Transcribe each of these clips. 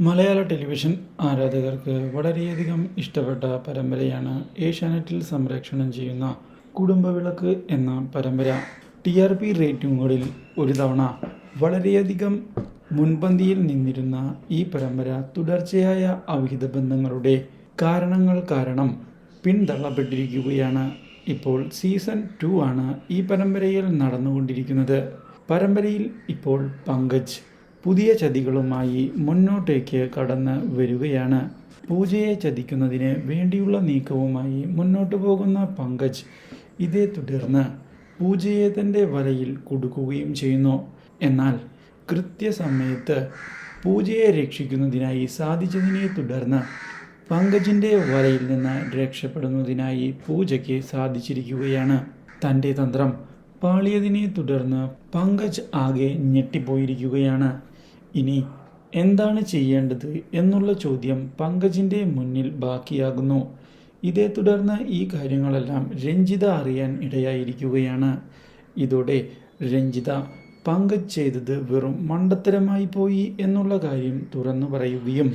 മലയാള television ആരാധകർക്ക് വളരെയധികം ഇഷ്ടപ്പെട്ട പരമ്പരയാണ് ഏഷ്യാനെറ്റിൽ സംപ്രേക്ഷണം ചെയ്യുന്ന കുടുംബവിളക്ക് എന്ന പരമ്പര. ടി ആർ പി റേറ്റിംഗുകളിൽ ഒരു തവണ വളരെയധികം മുൻപന്തിയിൽ നിന്നിരുന്ന ഈ പരമ്പര തുടർച്ചയായ അവിഹിത ബന്ധങ്ങളുടെ കാരണങ്ങൾ കാരണം പിന്തള്ളപ്പെട്ടിരിക്കുകയാണ്. ഇപ്പോൾ സീസൺ ടു ആണ് ഈ പരമ്പരയിൽ നടന്നുകൊണ്ടിരിക്കുന്നത്. പരമ്പരയിൽ ഇപ്പോൾ പങ്കജ്. പുതിയ ചതികളുമായി മുന്നോട്ടേക്ക് കടന്ന് വരികയാണ്. പൂജയെ ചതിക്കുന്നതിന് വേണ്ടിയുള്ള നീക്കവുമായി മുന്നോട്ട് പോകുന്ന പങ്കജ് ഇതേ തുടർന്ന് പൂജയെ തന്റെ വലയിൽ കൊടുക്കുകയും ചെയ്യുന്നു. എന്നാൽ കൃത്യസമയത്ത് പൂജയെ രക്ഷിക്കുന്നതിനായി സാധിച്ചതിനെ തുടർന്ന് പങ്കജിന്റെ വലയിൽ നിന്ന് രക്ഷപ്പെടുന്നതിനായി പൂജയ്ക്ക് സാധിച്ചിരിക്കുകയാണ്. തന്റെ തന്ത്രം പാളിയതിനെ തുടർന്ന് പങ്കജ് ആകെ ഞെട്ടിപ്പോയിരിക്കുകയാണ്. ഇനി എന്താണ് ചെയ്യേണ്ടത് എന്നുള്ള ചോദ്യം പങ്കജിന്റെ മുന്നിൽ ബാക്കിയാകുന്നു. ഇതേ തുടർന്ന് ഈ കാര്യങ്ങളെല്ലാം രഞ്ജിത അറിയാൻ ഇടയായിരിക്കുകയാണ്. ഇതോടെ രഞ്ജിത പങ്കജ് ചെയ്തത് വെറും മണ്ടത്തരമായി പോയി എന്നുള്ള കാര്യം തുറന്നു പറയുകയും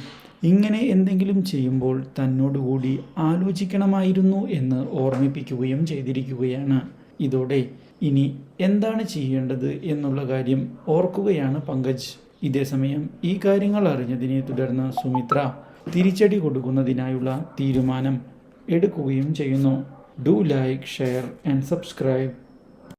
ഇങ്ങനെ എന്തെങ്കിലും ചെയ്യുമ്പോൾ തന്നോടുകൂടി ആലോചിക്കണമായിരുന്നു എന്ന് ഓർമ്മിപ്പിക്കുകയും ചെയ്തിരിക്കുകയാണ്. ഇതോടെ ഇനി എന്താണ് ചെയ്യേണ്ടത് എന്നുള്ള കാര്യം ഓർക്കുകയാണ് പങ്കജ്. ഇതേസമയം ഈ കാര്യങ്ങൾ അറിഞ്ഞതിനെ തുടർന്ന് സുമിത്ര തിരിച്ചടി കൊടുക്കുന്നതിനായുള്ള തീരുമാനം എടുക്കുകയും ചെയ്യുന്നു. Do like share and subscribe